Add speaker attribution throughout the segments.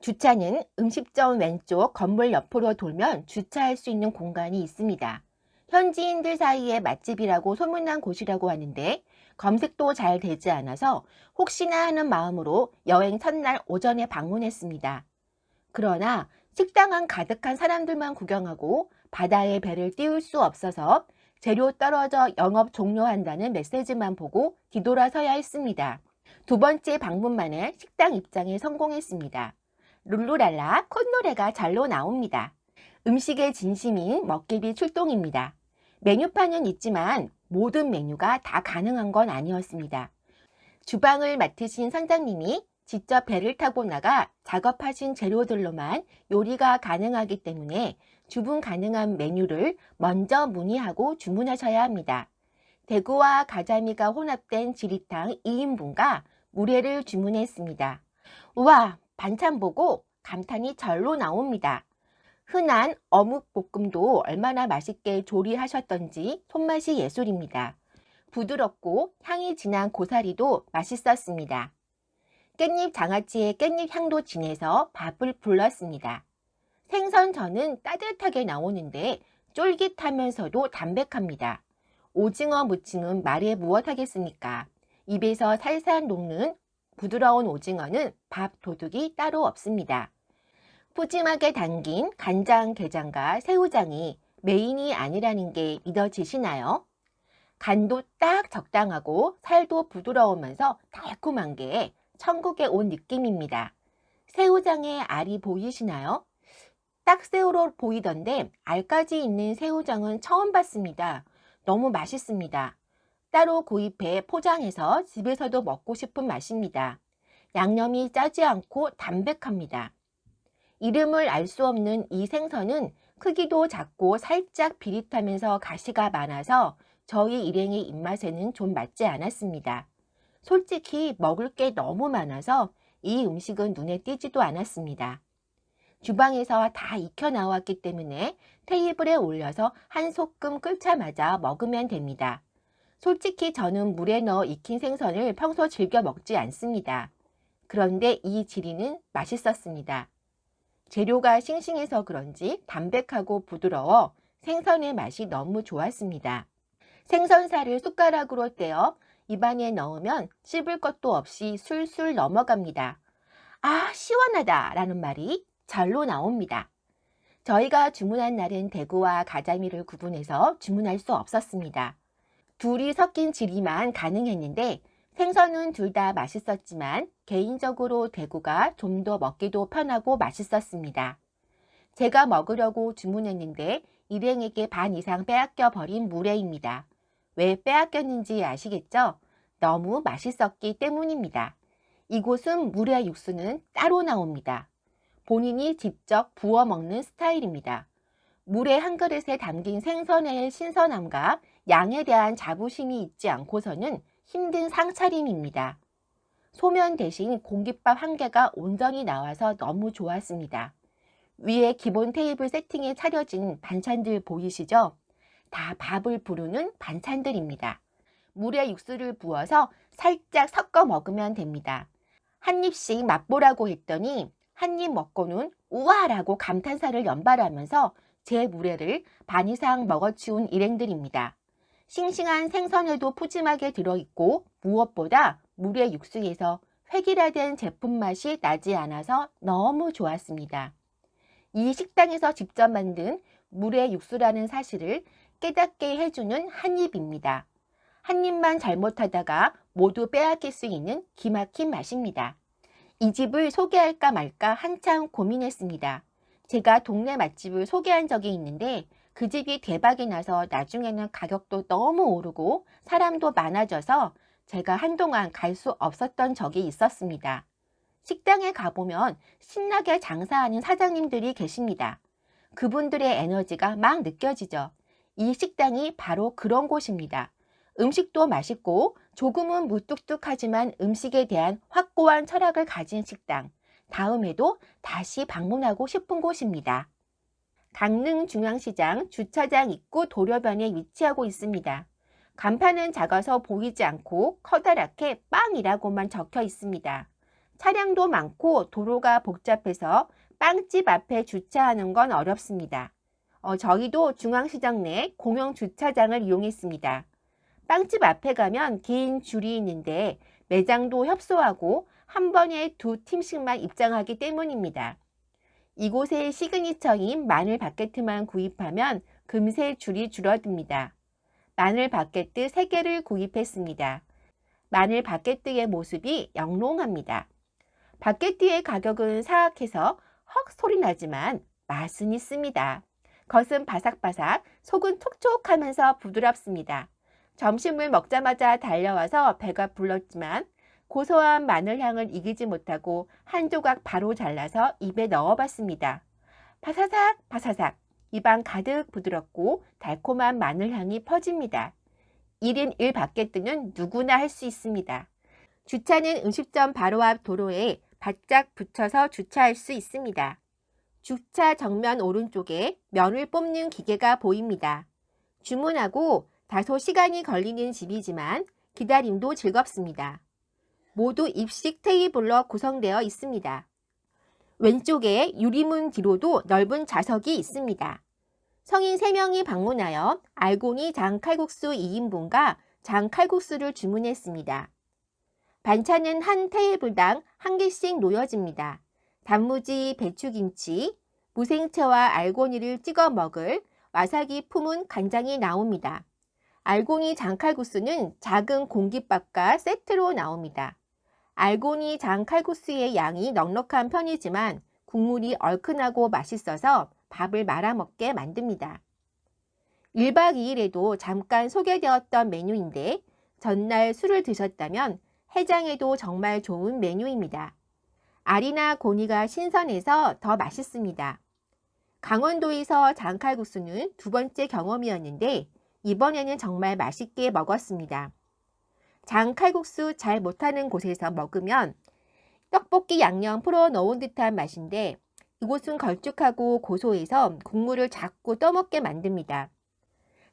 Speaker 1: 주차는 음식점 왼쪽 건물 옆으로 돌면 주차할 수 있는 공간이 있습니다. 현지인들 사이에 맛집이라고 소문난 곳이라고 하는데 검색도 잘 되지 않아서 혹시나 하는 마음으로 여행 첫날 오전에 방문했습니다. 그러나 식당 안 가득한 사람들만 구경하고 바다에 배를 띄울 수 없어서 재료 떨어져 영업 종료한다는 메시지만 보고 뒤돌아서야 했습니다. 두 번째 방문 만에 식당 입장에 성공했습니다. 룰루랄라 콧노래가 잘로 나옵니다. 음식의 진심인 먹개비 출동입니다. 메뉴판은 있지만 모든 메뉴가 다 가능한 건 아니었습니다. 주방을 맡으신 선장님이 직접 배를 타고 나가 작업하신 재료들로만 요리가 가능하기 때문에 주문 가능한 메뉴를 먼저 문의하고 주문하셔야 합니다. 대구와 가자미가 혼합된 지리탕 2인분과 물회를 주문했습니다. 우와, 반찬 보고 감탄이 절로 나옵니다. 흔한 어묵 볶음도 얼마나 맛있게 조리하셨던지 손맛이 예술입니다. 부드럽고 향이 진한 고사리도 맛있었습니다. 깻잎 장아찌의 깻잎 향도 진해서 밥을 불렀습니다. 생선 전은 따뜻하게 나오는데 쫄깃하면서도 담백합니다. 오징어 무침은 말해 무엇하겠습니까? 입에서 살살 녹는 부드러운 오징어는 밥 도둑이 따로 없습니다. 푸짐하게 담긴 간장 게장과 새우장이 메인이 아니라는 게 믿어지시나요? 간도 딱 적당하고 살도 부드러우면서 달콤한 게 천국에 온 느낌입니다. 새우장에 알이 보이시나요? 딱 새우로 보이던데 알까지 있는 새우장은 처음 봤습니다. 너무 맛있습니다. 따로 구입해 포장해서 집에서도 먹고 싶은 맛입니다. 양념이 짜지 않고 담백합니다. 이름을 알 수 없는 이 생선은 크기도 작고 살짝 비릿하면서 가시가 많아서 저희 일행의 입맛에는 좀 맞지 않았습니다. 솔직히 먹을 게 너무 많아서 이 음식은 눈에 띄지도 않았습니다. 주방에서 다 익혀 나왔기 때문에 테이블에 올려서 한 소끔 끓자마자 먹으면 됩니다. 솔직히 저는 물에 넣어 익힌 생선을 평소 즐겨 먹지 않습니다. 그런데 이 지리는 맛있었습니다. 재료가 싱싱해서 그런지 담백하고 부드러워 생선의 맛이 너무 좋았습니다. 생선살을 숟가락으로 떼어 입안에 넣으면 씹을 것도 없이 술술 넘어갑니다. 아, 시원하다 라는 말이 절로 나옵니다. 저희가 주문한 날은 대구와 가자미를 구분해서 주문할 수 없었습니다. 둘이 섞인 지리만 가능했는데 생선은 둘 다 맛있었지만 개인적으로 대구가 좀 더 먹기도 편하고 맛있었습니다. 제가 먹으려고 주문했는데 일행에게 반 이상 빼앗겨 버린 물회입니다. 왜 빼앗겼는지 아시겠죠? 너무 맛있었기 때문입니다. 이곳은 물회 육수는 따로 나옵니다. 본인이 직접 부어 먹는 스타일입니다. 물에 한 그릇에 담긴 생선의 신선함과 양에 대한 자부심이 있지 않고서는 힘든 상차림입니다. 소면 대신 공깃밥 한 개가 온전히 나와서 너무 좋았습니다. 위에 기본 테이블 세팅에 차려진 반찬들 보이시죠? 다 밥을 부르는 반찬들입니다. 물에 육수를 부어서 살짝 섞어 먹으면 됩니다. 한 입씩 맛보라고 했더니 한 입 먹고는 우와라고 감탄사를 연발하면서 제 물회를 반 이상 먹어치운 일행들입니다. 싱싱한 생선에도 푸짐하게 들어있고 무엇보다 물의 육수에서 획일화된 제품 맛이 나지 않아서 너무 좋았습니다. 이 식당에서 직접 만든 물의 육수라는 사실을 깨닫게 해주는 한 입입니다. 한 입만 잘못하다가 모두 빼앗길 수 있는 기막힌 맛입니다. 이 집을 소개할까 말까 한참 고민했습니다. 제가 동네 맛집을 소개한 적이 있는데 그 집이 대박이 나서 나중에는 가격도 너무 오르고 사람도 많아져서 제가 한동안 갈 수 없었던 적이 있었습니다. 식당에 가보면 신나게 장사하는 사장님들이 계십니다. 그분들의 에너지가 막 느껴지죠. 이 식당이 바로 그런 곳입니다. 음식도 맛있고 조금은 무뚝뚝하지만 음식에 대한 확고한 철학을 가진 식당. 다음에도 다시 방문하고 싶은 곳입니다. 강릉 중앙시장 주차장 입구 도로변에 위치하고 있습니다. 간판은 작아서 보이지 않고 커다랗게 빵이라고만 적혀 있습니다. 차량도 많고 도로가 복잡해서 빵집 앞에 주차하는 건 어렵습니다. 어, 저희도 중앙시장 내 공영 주차장을 이용했습니다. 빵집 앞에 가면 긴 줄이 있는데 매장도 협소하고 한 번에 두 팀씩만 입장하기 때문입니다. 이곳의 시그니처인 마늘 바게트만 구입하면 금세 줄이 줄어듭니다. 마늘 바게트 3개를 구입했습니다. 마늘 바게트의 모습이 영롱합니다. 바게트의 가격은 사악해서 헉 소리 나지만 맛은 있습니다. 겉은 바삭바삭, 속은 촉촉하면서 부드럽습니다. 점심을 먹자마자 달려와서 배가 불렀지만 고소한 마늘 향을 이기지 못하고 한 조각 바로 잘라서 입에 넣어봤습니다. 바사삭 바사삭 입안 가득 부드럽고 달콤한 마늘 향이 퍼집니다. 1인 1바게트는 누구나 할 수 있습니다. 주차는 음식점 바로 앞 도로에 바짝 붙여서 주차할 수 있습니다. 주차 정면 오른쪽에 면을 뽑는 기계가 보입니다. 주문하고 다소 시간이 걸리는 집이지만 기다림도 즐겁습니다. 모두 입식 테이블로 구성되어 있습니다. 왼쪽에 유리문 뒤로도 넓은 좌석이 있습니다. 성인 3명이 방문하여 알고니 장칼국수 2인분과 장칼국수를 주문했습니다. 반찬은 한 테이블당 한 개씩 놓여집니다. 단무지, 배추김치, 무생채와 알고니를 찍어 먹을 와사기 품은 간장이 나옵니다. 알고니 장칼국수는 작은 공깃밥과 세트로 나옵니다. 알고니 장 칼국수의 양이 넉넉한 편이지만 국물이 얼큰하고 맛있어서 밥을 말아먹게 만듭니다. 1박 2일에도 잠깐 소개되었던 메뉴인데 전날 술을 드셨다면 해장에도 정말 좋은 메뉴입니다. 알이나 고니가 신선해서 더 맛있습니다. 강원도에서 장칼국수는 두 번째 경험이었는데 이번에는 정말 맛있게 먹었습니다. 장칼국수 잘 못하는 곳에서 먹으면 떡볶이 양념 풀어 넣은 듯한 맛인데 이곳은 걸쭉하고 고소해서 국물을 자꾸 떠먹게 만듭니다.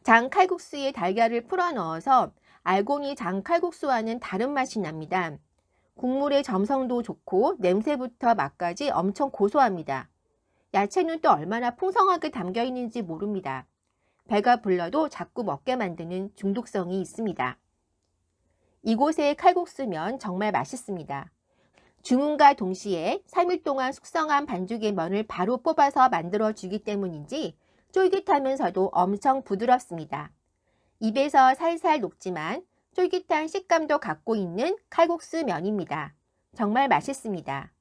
Speaker 1: 장칼국수에 달걀을 풀어 넣어서 알고니 장칼국수와는 다른 맛이 납니다. 국물의 점성도 좋고 냄새부터 맛까지 엄청 고소합니다. 야채는 또 얼마나 풍성하게 담겨 있는지 모릅니다. 배가 불러도 자꾸 먹게 만드는 중독성이 있습니다. 이곳의 칼국수면 정말 맛있습니다. 주문과 동시에 3일 동안 숙성한 반죽의 면을 바로 뽑아서 만들어 주기 때문인지 쫄깃하면서도 엄청 부드럽습니다. 입에서 살살 녹지만 쫄깃한 식감도 갖고 있는 칼국수 면입니다. 정말 맛있습니다.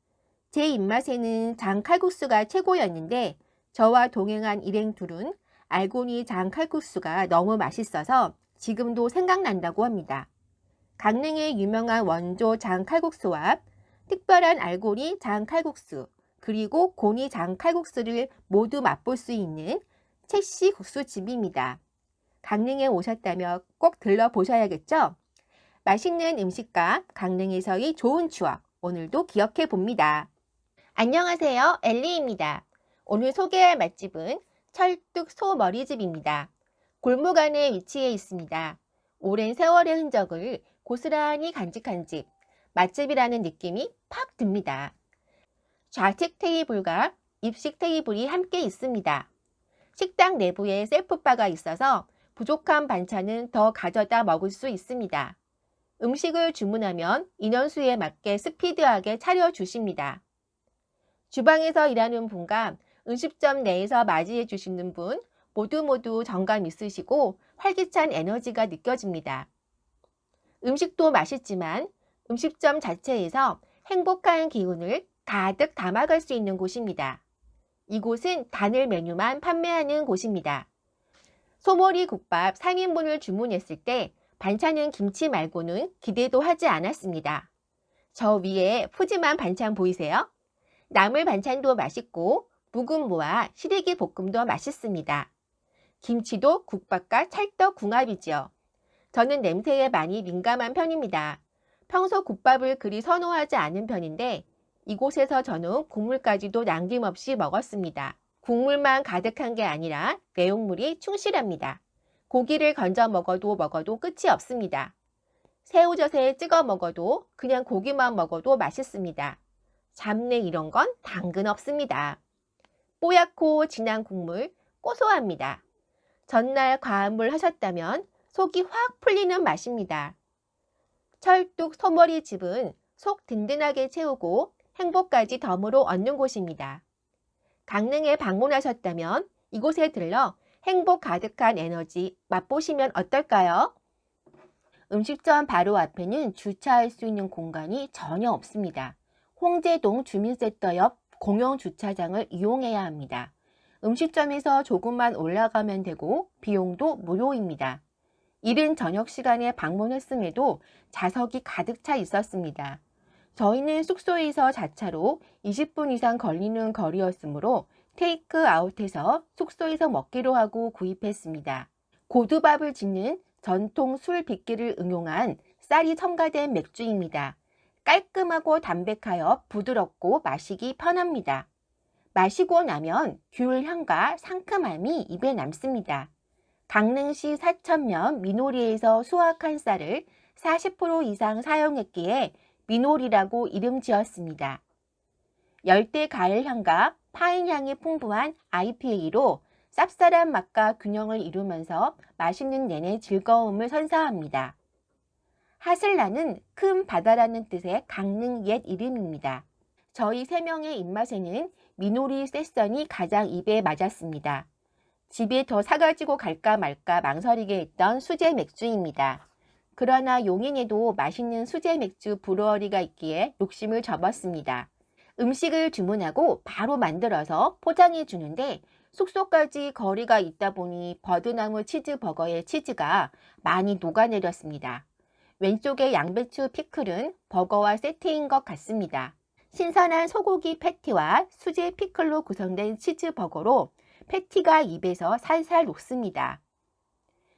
Speaker 1: 제 입맛에는 장 칼국수가 최고였는데 저와 동행한 일행 둘은 알고니 장 칼국수가 너무 맛있어서 지금도 생각난다고 합니다. 강릉의 유명한 원조 장칼국수와 특별한 알고니 장칼국수 그리고 고니 장칼국수를 모두 맛볼 수 있는 채씨 국수집입니다. 강릉에 오셨다면 꼭 들러보셔야겠죠? 맛있는 음식과 강릉에서의 좋은 추억 오늘도 기억해 봅니다. 안녕하세요. 엘리입니다. 오늘 소개할 맛집은 철뚝 소머리집입니다. 골목 안에 위치해 있습니다. 오랜 세월의 흔적을 고스란히 간직한 집, 맛집이라는 느낌이 팍 듭니다. 좌측 테이블과 입식 테이블이 함께 있습니다. 식당 내부에 셀프바가 있어서 부족한 반찬은 더 가져다 먹을 수 있습니다. 음식을 주문하면 인원수에 맞게 스피드하게 차려주십니다. 주방에서 일하는 분과 음식점 내에서 맞이해 주시는 분 모두 모두 정감 있으시고 활기찬 에너지가 느껴집니다. 음식도 맛있지만 음식점 자체에서 행복한 기운을 가득 담아갈 수 있는 곳입니다. 이곳은 단일 메뉴만 판매하는 곳입니다. 소머리 국밥 3인분을 주문했을 때 반찬은 김치 말고는 기대도 하지 않았습니다. 저 위에 푸짐한 반찬 보이세요? 나물 반찬도 맛있고 묵은 무와 시래기 볶음도 맛있습니다. 김치도 국밥과 찰떡 궁합이지요. 저는 냄새에 많이 민감한 편입니다. 평소 국밥을 그리 선호하지 않는 편인데 이곳에서 저는 국물까지도 남김없이 먹었습니다. 국물만 가득한 게 아니라 내용물이 충실합니다. 고기를 건져 먹어도 먹어도 끝이 없습니다. 새우젓에 찍어 먹어도 그냥 고기만 먹어도 맛있습니다. 잡내 이런 건 당근 없습니다. 뽀얗고 진한 국물 고소합니다. 전날 과음을 하셨다면 속이 확 풀리는 맛입니다. 철뚝 소머리 집은 속 든든하게 채우고 행복까지 덤으로 얻는 곳입니다. 강릉에 방문하셨다면 이곳에 들러 행복 가득한 에너지 맛보시면 어떨까요? 음식점 바로 앞에는 주차할 수 있는 공간이 전혀 없습니다. 홍제동 주민센터 옆 공영 주차장을 이용해야 합니다. 음식점에서 조금만 올라가면 되고 비용도 무료입니다. 이른 저녁 시간에 방문했음에도 좌석이 가득 차 있었습니다. 저희는 숙소에서 자차로 20분 이상 걸리는 거리였으므로 테이크 아웃해서 숙소에서 먹기로 하고 구입했습니다. 고두밥을 짓는 전통 술 빚기를 응용한 쌀이 첨가된 맥주입니다. 깔끔하고 담백하여 부드럽고 마시기 편합니다. 마시고 나면 귤 향과 상큼함이 입에 남습니다. 강릉시 사천면 민오리에서 수확한 쌀을 40% 이상 사용했기에 민오리라고 이름 지었습니다. 열대 가을 향과 파인 향이 풍부한 IPA로 쌉쌀한 맛과 균형을 이루면서 마시는 내내 즐거움을 선사합니다. 하슬라는 큰 바다라는 뜻의 강릉 옛 이름입니다. 저희 세 명의 입맛에는 미노리 세선이 가장 입에 맞았습니다. 집에 더 사가지고 갈까 말까 망설이게 했던 수제 맥주입니다. 그러나 용인에도 맛있는 수제 맥주 브루어리가 있기에 욕심을 접었습니다. 음식을 주문하고 바로 만들어서 포장해 주는데 숙소까지 거리가 있다 보니 버드나무 치즈버거의 치즈가 많이 녹아내렸습니다. 왼쪽의 양배추 피클은 버거와 세트인 것 같습니다. 신선한 소고기 패티와 수제 피클로 구성된 치즈버거로 패티가 입에서 살살 녹습니다.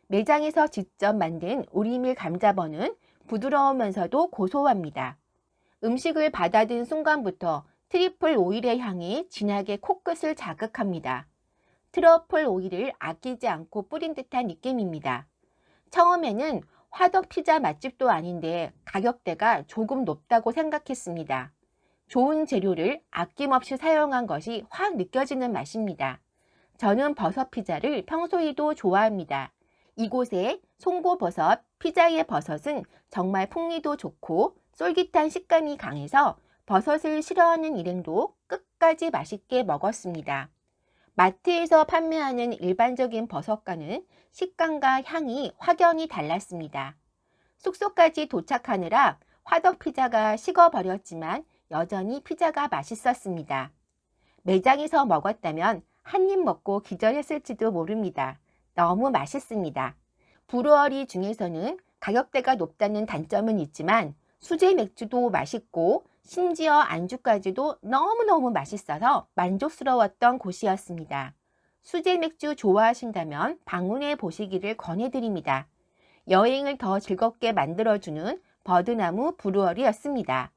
Speaker 1: 매장에서 직접 만든 우리밀 감자버는 부드러우면서도 고소합니다. 음식을 받아든 순간부터 트리플 오일의 향이 진하게 코끝을 자극합니다. 트러플 오일을 아끼지 않고 뿌린 듯한 느낌입니다. 처음에는 화덕 피자 맛집도 아닌데 가격대가 조금 높다고 생각했습니다. 좋은 재료를 아낌없이 사용한 것이 확 느껴지는 맛입니다. 저는 버섯 피자를 평소에도 좋아합니다. 이곳의 송고버섯, 피자의 버섯은 정말 풍미도 좋고 쫄깃한 식감이 강해서 버섯을 싫어하는 일행도 끝까지 맛있게 먹었습니다. 마트에서 판매하는 일반적인 버섯과는 식감과 향이 확연히 달랐습니다. 숙소까지 도착하느라 화덕 피자가 식어버렸지만 여전히 피자가 맛있었습니다. 매장에서 먹었다면 한 입 먹고 기절했을지도 모릅니다. 너무 맛있습니다. 브루어리 중에서는 가격대가 높다는 단점은 있지만 수제 맥주도 맛있고 심지어 안주까지도 너무너무 맛있어서 만족스러웠던 곳이었습니다. 수제 맥주 좋아하신다면 방문해 보시기를 권해드립니다. 여행을 더 즐겁게 만들어주는 버드나무 브루어리였습니다.